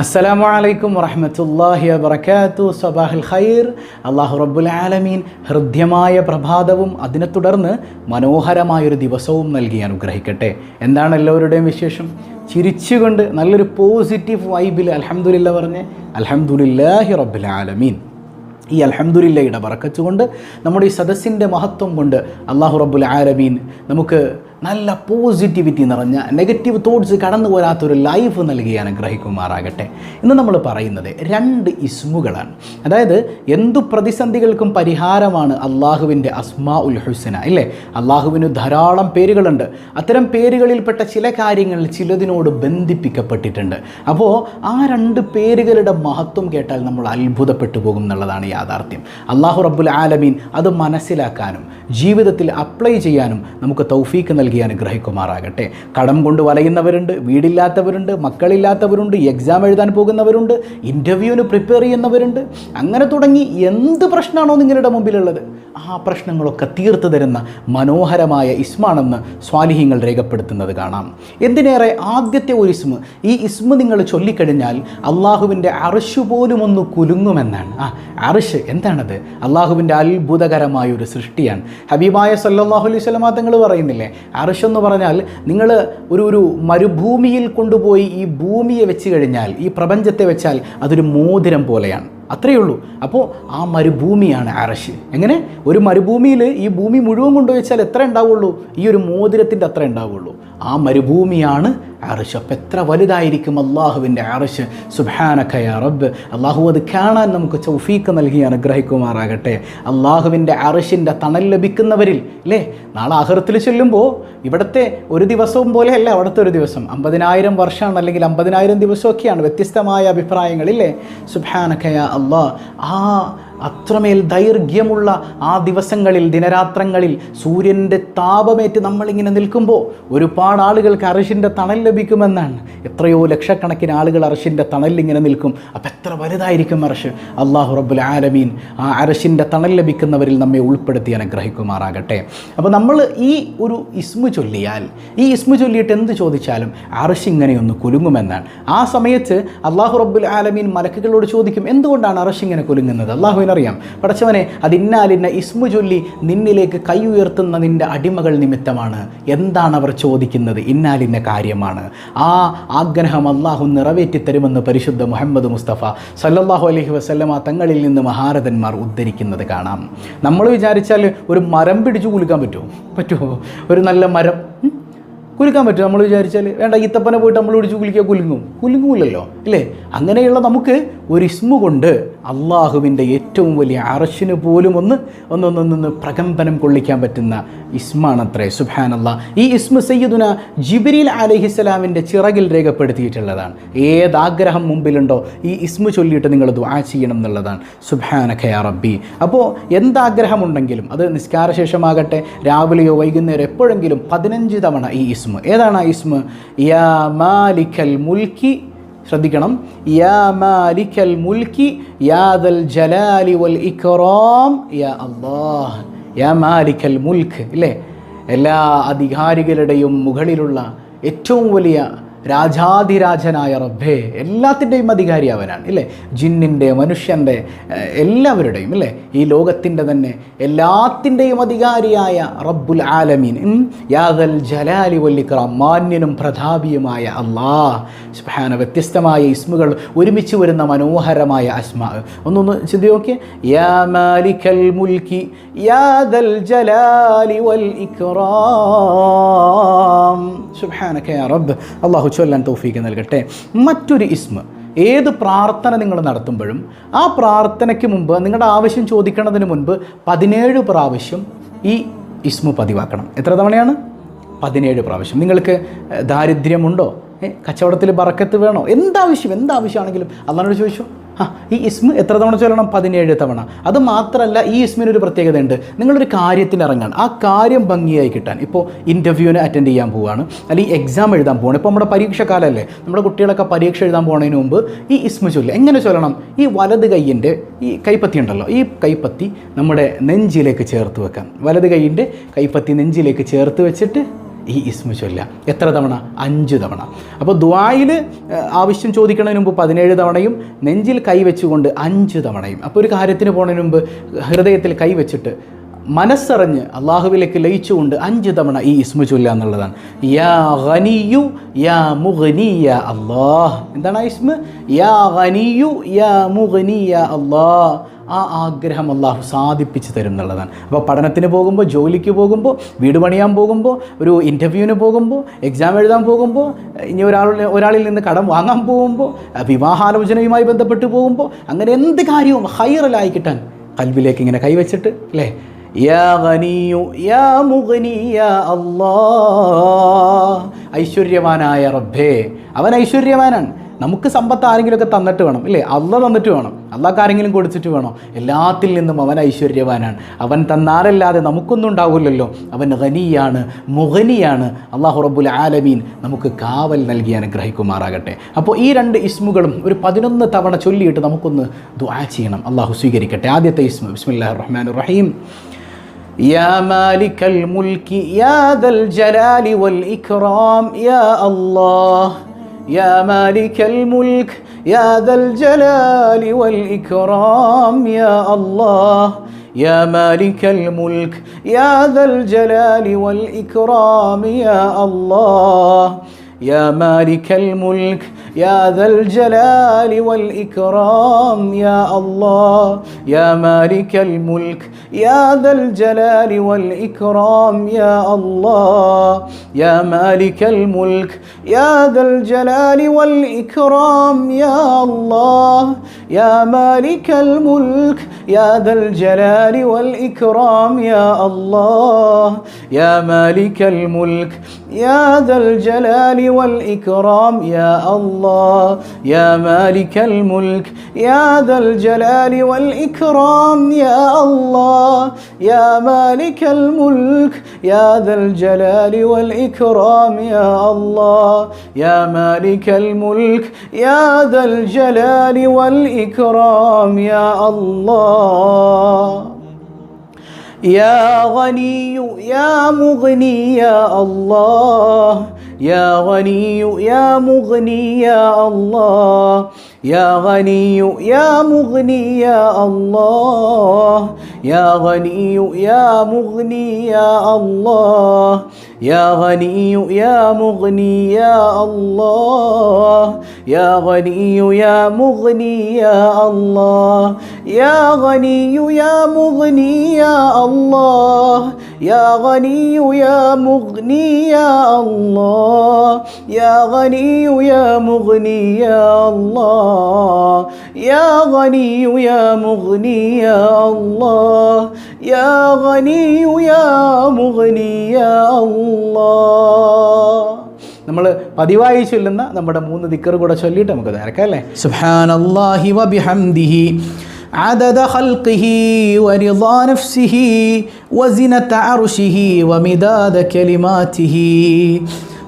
അസ്സലാമു അലൈക്കും വറഹമത്തല്ലാഹി വബർക്കാത്തു സബാഹുൽ ഖൈർ. അള്ളാഹു റബ്ബുൽ ആലമീൻ ഹൃദ്യമായ പ്രഭാതവും അതിനെ തുടർന്ന് മനോഹരമായൊരു ദിവസവും നൽകി അനുഗ്രഹിക്കട്ടെ. എന്താണ് എല്ലാവരുടെയും വിശേഷം? ചിരിച്ചുകൊണ്ട് നല്ലൊരു പോസിറ്റീവ് വൈബിൽ അലഹമുല്ല പറഞ്ഞ് അലഹമുല്ലാഹി റബ്ബുൽ ആലമീൻ. ഈ അലഹമുല്ലയുടെ വറക്കച്ചുകൊണ്ട് നമ്മുടെ ഈ സദസ്സിന്റെ മഹത്വം കൊണ്ട് അള്ളാഹു റബ്ബുൽ ആലമീൻ നമുക്ക് നല്ല പോസിറ്റിവിറ്റി നിറഞ്ഞ നെഗറ്റീവ് തോട്ട്സ് കടന്നു പോരാത്തൊരു ലൈഫ് നൽകി അനുഗ്രഹിക്കുമാറാകട്ടെ. ഇന്ന് നമ്മൾ പറയുന്നത് രണ്ട് ഇസ്മുകളാണ്. അതായത് എന്തു പ്രതിസന്ധികൾക്കും പരിഹാരമാണ് അള്ളാഹുവിന്റെ അസ്മാ ഉൽ ഹുസന ഇല്ലേ? അള്ളാഹുവിന് ധാരാളം പേരുകളുണ്ട്. അത്തരം പേരുകളിൽപ്പെട്ട ചില കാര്യങ്ങൾ ചിലതിനോട് ബന്ധിപ്പിക്കപ്പെട്ടിട്ടുണ്ട്. അപ്പോൾ ആ രണ്ട് പേരുകളുടെ മഹത്വം കേട്ടാൽ നമ്മൾ അത്ഭുതപ്പെട്ടു പോകും എന്നുള്ളതാണ് യാഥാർത്ഥ്യം. അള്ളാഹു റബ്ബുൽ ആലമീൻ അത് മനസ്സിലാക്കാനും ജീവിതത്തിൽ അപ്ലൈ ചെയ്യാനും നമുക്ക് തൗഫീക്ക് നൽകി അനുഗ്രഹിക്കുമാറാകട്ടെ. കടം കൊണ്ട് വലയുന്നവരുണ്ട് വീടില്ലാത്തവരുണ്ട് മക്കളില്ലാത്തവരുണ്ട് എക്സാം എഴുതാൻ പോകുന്നവരുണ്ട് ഇന്റർവ്യൂവിന് പ്രിപ്പയർ ചെയ്യുന്നവരുണ്ട്. അങ്ങനെ തുടങ്ങി എന്ത് പ്രശ്നമാണോ നിങ്ങളുടെ മുമ്പിലുള്ളത്? ആ പ്രശ്നങ്ങളൊക്കെ തീർത്തു തരുന്ന മനോഹരമായ ഇസ്മാണെന്ന് സ്വാലിഹ്യങ്ങൾ രേഖപ്പെടുത്തുന്നത് കാണാം. എന്തിനേറെ ആദ്യത്തെ ഒരു ഇസ്മ? ഈ ഇസ്മ നിങ്ങൾ ചൊല്ലിക്കഴിഞ്ഞാൽ അള്ളാഹുവിന്റെ അർഷ് പോലും ഒന്ന് കുലുങ്ങുമെന്നാണ്. ആ അർഷ് എന്താണത്? അള്ളാഹുവിന്റെ അത്ഭുതകരമായ ഒരു സൃഷ്ടിയാണ്. ഹബീബായ സല്ലാഹു അലൈഹി സ്വലമാ തങ്ങൾ പറയുന്നില്ലേ അർഷ് എന്ന് പറഞ്ഞാൽ നിങ്ങൾ ഒരു ഒരു മരുഭൂമിയിൽ കൊണ്ടുപോയി ഈ ഭൂമിയെ വെച്ച് കഴിഞ്ഞാൽ ഈ പ്രപഞ്ചത്തെ വെച്ചാൽ അതൊരു മോതിരം പോലെയാണ്. അത്രയേ ഉള്ളൂ. അപ്പോൾ ആ മരുഭൂമിയാണ് അറശ് എങ്ങനെ? ഒരു മരുഭൂമിയിൽ ഈ ഭൂമി മുഴുവൻ കൊണ്ടുവച്ചാൽ എത്ര ഉണ്ടാവുള്ളൂ? ഈ ഒരു മോതിരത്തിന്റെ അത്ര ഉണ്ടാവുള്ളൂ. ആ മരുഭൂമിയാണ് അറശ് അപ്പം എത്ര വലുതായിരിക്കും അള്ളാഹുവിന്റെ അറിശ് സുബാനഖയ റബ്ബ്. അള്ളാഹു അത് കാണാൻ നമുക്ക് ചൗഫീക്ക് നൽകി അനുഗ്രഹിക്കുമാറാകട്ടെ. അള്ളാഹുവിന്റെ അറിശിന്റെ തണൽ ലഭിക്കുന്നവരിൽ അല്ലേ നാളെ അഹൃത്തിൽ ചെല്ലുമ്പോൾ ഇവിടുത്തെ ഒരു ദിവസവും പോലെയല്ല അവിടുത്തെ ഒരു ദിവസം. അമ്പതിനായിരം വർഷമാണ് അല്ലെങ്കിൽ അമ്പതിനായിരം ദിവസമൊക്കെയാണ് വ്യത്യസ്തമായ അഭിപ്രായങ്ങളില്ലേ സുബാനഖയ അള്ളാഹ്. ആ അത്രമേൽ ദൈർഘ്യമുള്ള ആ ദിവസങ്ങളിൽ ദിനരാത്രങ്ങളിൽ സൂര്യന്റെ താപമേറ്റ് നമ്മളിങ്ങനെ നിൽക്കുമ്പോൾ ഒരുപാട് ആളുകൾക്ക് അറിശിന്റെ തണൽ ലഭിക്കുമെന്നാണ്. എത്രയോ ലക്ഷക്കണക്കിന് ആളുകൾ അറിശിന്റെ തണലിങ്ങനെ നിൽക്കും. അപ്പം എത്ര വലുതായിരിക്കും അറിഷ് അള്ളാഹു റബ്ബുൽ ആലമീൻ ആ അറശിന്റെ തണൽ ലഭിക്കുന്നവരിൽ നമ്മെ ഉൾപ്പെടുത്തി അനുഗ്രഹിക്കുമാറാകട്ടെ. അപ്പോൾ നമ്മൾ ഈ ഒരു ഇസ്മു ചൊല്ലിയാൽ ഈ ഇസ്മു ചൊല്ലിയിട്ട് എന്ത് ചോദിച്ചാലും അറശ് ഇങ്ങനെയൊന്ന് കുലുങ്ങുമെന്നാണ്. ആ സമയത്ത് അള്ളാഹു റബ്ബുൽ ആലമീൻ മലക്കുകളോട് ചോദിക്കും എന്തുകൊണ്ടാണ് അറശ് ഇങ്ങനെ കുലുങ്ങുന്നത്? അള്ളാഹു അറിയാം. പടച്ചവനെ അതിന്നാലിന്ന ഇസ്മു ചൊല്ലി നിന്നിലേക്ക് കൈ ഉയർത്തുന്ന നിന്റെ അടിമകൾ നിമിത്തമാണ്. എന്താണ് അവർ ചോദിക്കുന്നത്? ഇന്നാലിന്ന കാര്യമാണ്. ആ ആഗ്രഹം അള്ളാഹു നിറവേറ്റി തരുമെന്ന് പരിശുദ്ധ മുഹമ്മദ് മുസ്തഫ സല്ലാഹു അലഹി വസല്ലമ തങ്ങളിൽ നിന്ന് മഹാരഥന്മാർ ഉദ്ധരിക്കുന്നത് കാണാം. നമ്മൾ വിചാരിച്ചാൽ ഒരു മരം പിടിച്ചു കുലുക്കാൻ പറ്റുമോ? പറ്റുമോ? ഒരു നല്ല മരം? കുലുക്കാൻ പറ്റും നമ്മൾ വിചാരിച്ചാൽ വേണ്ട ഈത്തപ്പനെ പോയിട്ട് നമ്മൾ പിടിച്ച് കുലിക്കുക കുലുങ്ങും. കുലുങ്ങൂലല്ലോ അല്ലേ അങ്ങനെയുള്ള നമുക്ക് ഒരു ഇസ്മു കൊണ്ട് അള്ളാഹുവിന്റെ ഏറ്റവും വലിയ അറശിന് പോലും ഒന്ന് ഒന്നൊന്നൊന്നൊന്ന് പ്രകമ്പനം കൊള്ളിക്കാൻ പറ്റുന്ന ഇസ്മാണത്രേ അള്ളാഹ് ഈ ഇസ്മ സയ്യിദുന ജിബിരിൽ അലഹിസ്സലാമിന്റെ ചിറകിൽ രേഖപ്പെടുത്തിയിട്ടുള്ളതാണ്. ഏതാഗ്രഹം മുമ്പിലുണ്ടോ ഈ ഇസ്മു ചൊല്ലിയിട്ട് നിങ്ങൾ ദുആ ചെയ്യണം എന്നുള്ളതാണ്. സുബാനഖയ റബ്ബി. അപ്പോൾ എന്താഗ്രഹമുണ്ടെങ്കിലും അത് നിസ്കാരശേഷമാകട്ടെ രാവിലെയോ വൈകുന്നേരം എപ്പോഴെങ്കിലും പതിനഞ്ച് തവണ ഈ ഇസ്മു. ഏതാണ് ആ ഇസ്മു? യാ മാലിക്കൽ മുൽക്കി ശ്രദ്ധിക്കണം. യാ മാലിക്കൽ മുൽക്കി യാദൽ ജലാലി വൽ ഇക്റാം യാ അല്ലാഹ് യാ മാലിക്കൽ മുൽക്ക്. ഇല്ലേ? എല്ലാ അധികാരികളുടെയും മുകളിലുള്ള ഏറ്റവും വലിയ രാജാതിരാജനായ റബ്ബേ എല്ലാത്തിന്റെയും അധികാരി അവനാണ് ഇല്ലേ? ജിന്നിന്റെ മനുഷ്യന്റെ എല്ലാവരുടെയും ഇല്ലേ? ഈ ലോകത്തിന്റെ തന്നെ എല്ലാത്തിന്റെയും അധികാരിയായ റബ്ബുൽ ആലമീൻ യാദൽ ജലാലി വല്ലിക്ര മാന്യനും പ്രതാപിയുമായ അള്ളാഹ് സുബ്ഹാന വ്യത്യസ്തമായ ഇസ്മുകൾ ഒരുമിച്ച് വരുന്ന മനോഹരമായ അസ്മ. ഒന്നൊന്ന് ചിന്തി നോക്കിയേ. മാലിക്കൽ മുൽക്കി യാദൽ ജലാലി വൽ ഇക്രാം. സുബ്ഹാനക യാ റബ്ബ്. അള്ളാഹു ചൊല്ലാൻ തൗഫീക്ക് നൽകട്ടെ. മറ്റൊരു ഇസ്മ. ഏത് പ്രാർത്ഥന നിങ്ങൾ നടത്തുമ്പോഴും ആ പ്രാർത്ഥനയ്ക്ക് മുമ്പ് നിങ്ങളുടെ ആവശ്യം ചോദിക്കുന്നതിന് മുൻപ് പതിനേഴ് പ്രാവശ്യം ഈ ഇസ്മു പതിവാക്കണം. എത്ര തവണയാണ്? പതിനേഴ് പ്രാവശ്യം. നിങ്ങൾക്ക് ദാരിദ്ര്യമുണ്ടോ? കച്ചവടത്തിൽ ബറക്കത്ത് വേണോ? എന്താവശ്യം? എന്താവശ്യമാണെങ്കിലും അള്ളാനോട് ചോദിച്ചു. ഈ ഇസ്മ എത്ര തവണ ചൊല്ലണം? പതിനേഴ് തവണ. അത് മാത്രമല്ല ഈ ഇസ്മിന് ഒരു പ്രത്യേകതയുണ്ട്. നിങ്ങളൊരു കാര്യത്തിന് ഇറങ്ങാൻ ആ കാര്യം ഭംഗിയായി കിട്ടാൻ. ഇപ്പോൾ ഇന്റർവ്യൂവിന് അറ്റൻഡ് ചെയ്യാൻ പോവുകയാണ് അല്ലെങ്കിൽ എക്സാം എഴുതാൻ പോവാണ്. ഇപ്പോൾ നമ്മുടെ പരീക്ഷക്കാലല്ലേ നമ്മുടെ കുട്ടികളൊക്കെ പരീക്ഷ എഴുതാൻ പോകുന്നതിന് മുമ്പ് ഈ ഇസ്മ ചൊല്ലുക എങ്ങനെ ചൊല്ലണം? ഈ വലത് കൈയിന്റെ ഈ കൈപ്പത്തി ഉണ്ടല്ലോ. ഈ കൈപ്പത്തി നമ്മുടെ നെഞ്ചിലേക്ക് ചേർത്ത് വെക്കാം. വലത് കൈയിന്റെ കൈപ്പത്തി നെഞ്ചിലേക്ക് ചേർത്ത് വെച്ചിട്ട് ഈ ഇസ്മു ചൊല്ല. എത്ര തവണ? അഞ്ച് തവണ. അപ്പോൾ ദ്വായിൽ ആവശ്യം ചോദിക്കുന്നതിന് മുമ്പ് പതിനേഴ് തവണയും നെഞ്ചിൽ കൈവച്ചുകൊണ്ട് അഞ്ച് തവണയും. അപ്പോൾ ഒരു കാര്യത്തിന് പോകുന്നതിന് മുമ്പ് ഹൃദയത്തിൽ കൈവച്ചിട്ട് മനസ്സറിഞ്ഞ് അള്ളാഹുവിലേക്ക് ലയിച്ചുകൊണ്ട് അഞ്ച് തവണ ഈ ഇസ്മു ചൊല്ല എന്നുള്ളതാണ്. യാ ഖനിയു യാ മുഗ്നി അള്ളാഹ്. എന്താണ് ആ ഇസ്മ? യാ ഖനിയു യാ മുഗ്നി അള്ളാഹ്. ആ ആഗ്രഹം അള്ളാഹു സാധിപ്പിച്ച് തരും എന്നുള്ളതാണ് അപ്പോൾ പഠനത്തിന് പോകുമ്പോൾ ജോലിക്ക് പോകുമ്പോൾ വീട് പണിയാൻ പോകുമ്പോൾ ഒരു ഇന്റർവ്യൂവിന് പോകുമ്പോൾ എക്സാം എഴുതാൻ പോകുമ്പോൾ ഇനി ഒരാൾ ഒരാളിൽ നിന്ന് കടം വാങ്ങാൻ പോകുമ്പോൾ വിവാഹാലോചനയുമായി ബന്ധപ്പെട്ട് പോകുമ്പോൾ അങ്ങനെ എന്ത് കാര്യവും ഹൈറലായി കിട്ടാൻ കൽബിലേക്ക് ഇങ്ങനെ കൈവച്ചിട്ട് അല്ലേ. ഐശ്വര്യവാനായ റബ്ബേ അവൻ ഐശ്വര്യവാനാണ്. നമുക്ക് സമ്പത്ത് ആരെങ്കിലുമൊക്കെ തന്നിട്ട് വേണം ഇല്ലേ അല്ല തന്നിട്ട് വേണം അള്ളാഹ് ആരെങ്കിലും കൊടുത്തിട്ട് വേണം എല്ലാത്തിൽ നിന്നും അവൻ ഐശ്വര്യവാനാണ് അവൻ തന്നാലല്ലാതെ നമുക്കൊന്നും ഉണ്ടാവില്ലല്ലോ അവൻ ഖനിയാണ് മുഖനിയാണ് അള്ളാഹു റബ്ബുൽ ആലമീൻ നമുക്ക് കാവൽ നൽകി അനുഗ്രഹിക്കുമാറാകട്ടെ അപ്പോൾ ഈ രണ്ട് ഇസ്മുകളും ഒരു പതിനൊന്ന് തവണ ചൊല്ലിയിട്ട് നമുക്കൊന്ന് ദുആ ചെയ്യണം അള്ളാഹു സ്വീകരിക്കട്ടെ ആദ്യത്തെ ഇസ്മു ബിസ്മില്ലാഹിർ റഹ്മാനിർ റഹീം يا مالك الملك يا ذا الجلال والإكرام يا الله يا مالك الملك يا ذا الجلال والإكرام يا الله يا مالك الملك يا ذا الجلال والإكرام يا الله يا مالك الملك يا ذا الجلال والإكرام يا الله يا مالك الملك يا ذا الجلال والإكرام يا الله يا مالك الملك يا ذا الجلال والإكرام يا الله يا مالك الملك يا ذا الجلال والإكرام يا الله يا مالك الملك يا ذا الجلال والإكرام يا الله يا مالك الملك يا ذا الجلال والإكرام يا الله يا مالك الملك يا ذا الجلال والإكرام يا الله يا مالك الملك يا ذا الجلال والإكرام. يا الله. يا غني يا مغني يا الله. يا غني يا مغني يا الله. يا غني يا مغني يا الله. يا غني يا مغني يا الله. يا غني يا مغني يا الله. يا غني يا مغني يا الله. يا غني يا مغني يا الله. يا غني يا مغني يا الله. يا غني يا مغني يا الله. يا غني يا مغني يا الله يا غني يا مغني يا الله നമ്മൾ പതിവായി ചൊല്ലുന്ന നമ്മുടെ മൂന്ന് ദിക്കർ കൂടെ ചൊല്ലിയിട്ട് നമുക്ക് നേരക്കാം അല്ലേ സുബ്ഹാനല്ലാഹി വബിഹംദിഹി عدد خلقه ورضا نفسه وزنة عرشه ومداد كلماته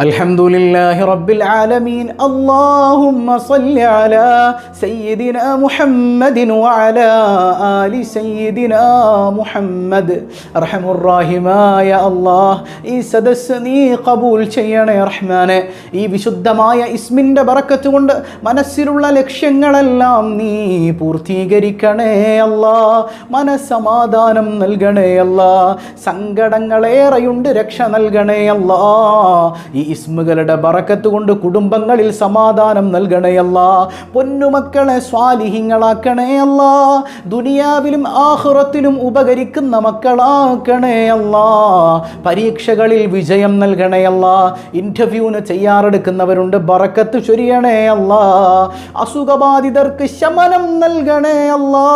الحمد لله رب العالمين اللهم صل على سيدنا محمد وعلى آل سيدنا محمد أرحم الراحماയ ഈ സദസ് നീ കബൂൽ ചെയ്യണേ റഹ്മാനെ. ഈ വിശുദ്ധമായ ഇസ്മിന്റെ ബറക്കത്ത് മനസ്സിലുള്ള ലക്ഷ്യങ്ങളെല്ലാം നീ പൂർത്തീകരിക്കണേ അല്ലാ മനസമാധാനം നൽകണേ അല്ലാ സങ്കടങ്ങളേറെയുണ്ട് രക്ഷ നൽകണേ അല്ലാ ഇസ്മുകളുടെ ബറക്കത്ത് കൊണ്ട് കുടുംബങ്ങളിൽ സമാധാനം നൽകണയല്ല പൊന്നുമക്കളെ സ്വാലിഹിങ്ങളാക്കണേ അല്ലാ. ദുനിയാവിലും ആഹുറത്തിലും ഉപകരിക്കുന്ന മക്കളാക്കണേ അല്ലാ. പരീക്ഷകളിൽ വിജയം നൽകണേ അല്ലാ. ഇന്റർവ്യൂവിന് ചെയ്യാറെടുക്കുന്നവരുണ്ട് ബറക്കത്ത് ചൊരിയണേ അല്ലാ. അസുഖബാധിതർക്ക് ശമനം നൽകണേ അല്ലാ.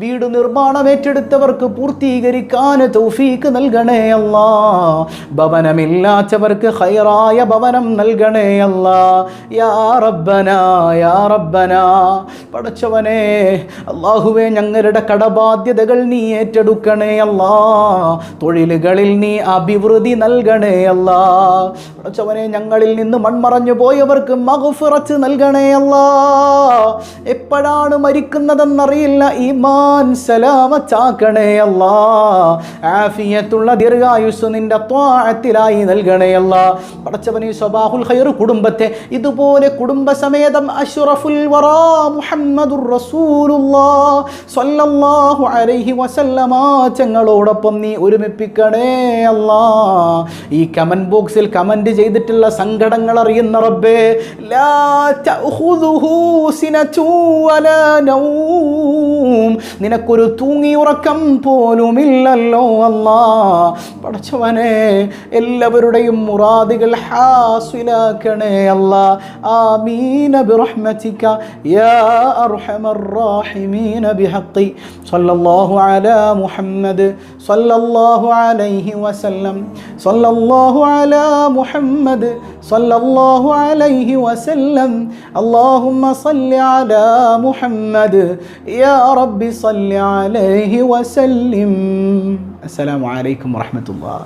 വീട് നിർമ്മാണം ഏറ്റെടുത്തവർക്ക് പൂർത്തീകരിക്കാൻ തൗഫീക്ക് നൽകണേ അല്ലാ. ഭവനമില്ലാത്തവർ അവർക്ക് ഹൈറായ ഭവനം നൽകണേ അല്ല. യാ യാ പടച്ചവനെ അള്ളാഹുവെ ഞങ്ങളുടെ കടബാധ്യതകൾ നീ ഏറ്റെടുക്കണേ അല്ലാ. തൊഴിലുകളിൽ നീ അഭിവൃദ്ധി നൽകണേ അല്ല. പടച്ചവനെ ഞങ്ങളിൽ നിന്ന് മൺമറഞ്ഞു പോയവർക്ക് മകുഫിറച്ച് നൽകണേ അല്ല. എപ്പോഴാണ് മരിക്കുന്നതെന്നറിയില്ല ഈമാൻ സലാമച്ചാക്കണേ അല്ല. ആഫിയത്തുള്ള ദീർഘായുസ് നിന്റെ ത്വാഴത്തിലായി നൽകണേ അല്ല പടച്ചവനെ സ്വബാഹുൽ ഖൈർ കുടുംബത്തെ ഇതുപോലെ കുടുംബസമേതം അഷ്റഫുൽ വറാ മുഹമ്മദുർ റസൂലുള്ളാ സ്വല്ലല്ലാഹു അലൈഹി വസല്ലമ ചങ്ങളോടൊപ്പം നീ ഒരുമിപ്പിക്കണേ അല്ലാ ഈ കമന്റ് ബോക്സിൽ കമന്റ് ചെയ്തിട്ടുള്ള സങ്കടങ്ങൾ അറിയുന്ന റബ്ബേ ലാ തഅഖുദുഹു സിനതു വലാ നൗം. നിനക്കൊരു തൂങ്ങിയുറക്കം പോലുമില്ലല്ലോ അല്ലാ പടച്ചവനെ എല്ലാവരുടെയും മുറാദികൾ ഹാസിലാക്കണേ അല്ലാ ആമീന ബിറഹ്മതിക യാ അർഹമർ റാഹിമീന ബിഹഖി സല്ലല്ലാഹു അലാ മുഹമ്മദ് സല്ലല്ലാഹു അലൈഹി വസല്ലം സല്ലല്ലാഹു അലാ മുഹമ്മദ് സല്ലല്ലാഹു അലൈഹി വസല്ലം اللهم صل على محمد يا رب صل عليه وسلم السلام عليكم ورحمة الله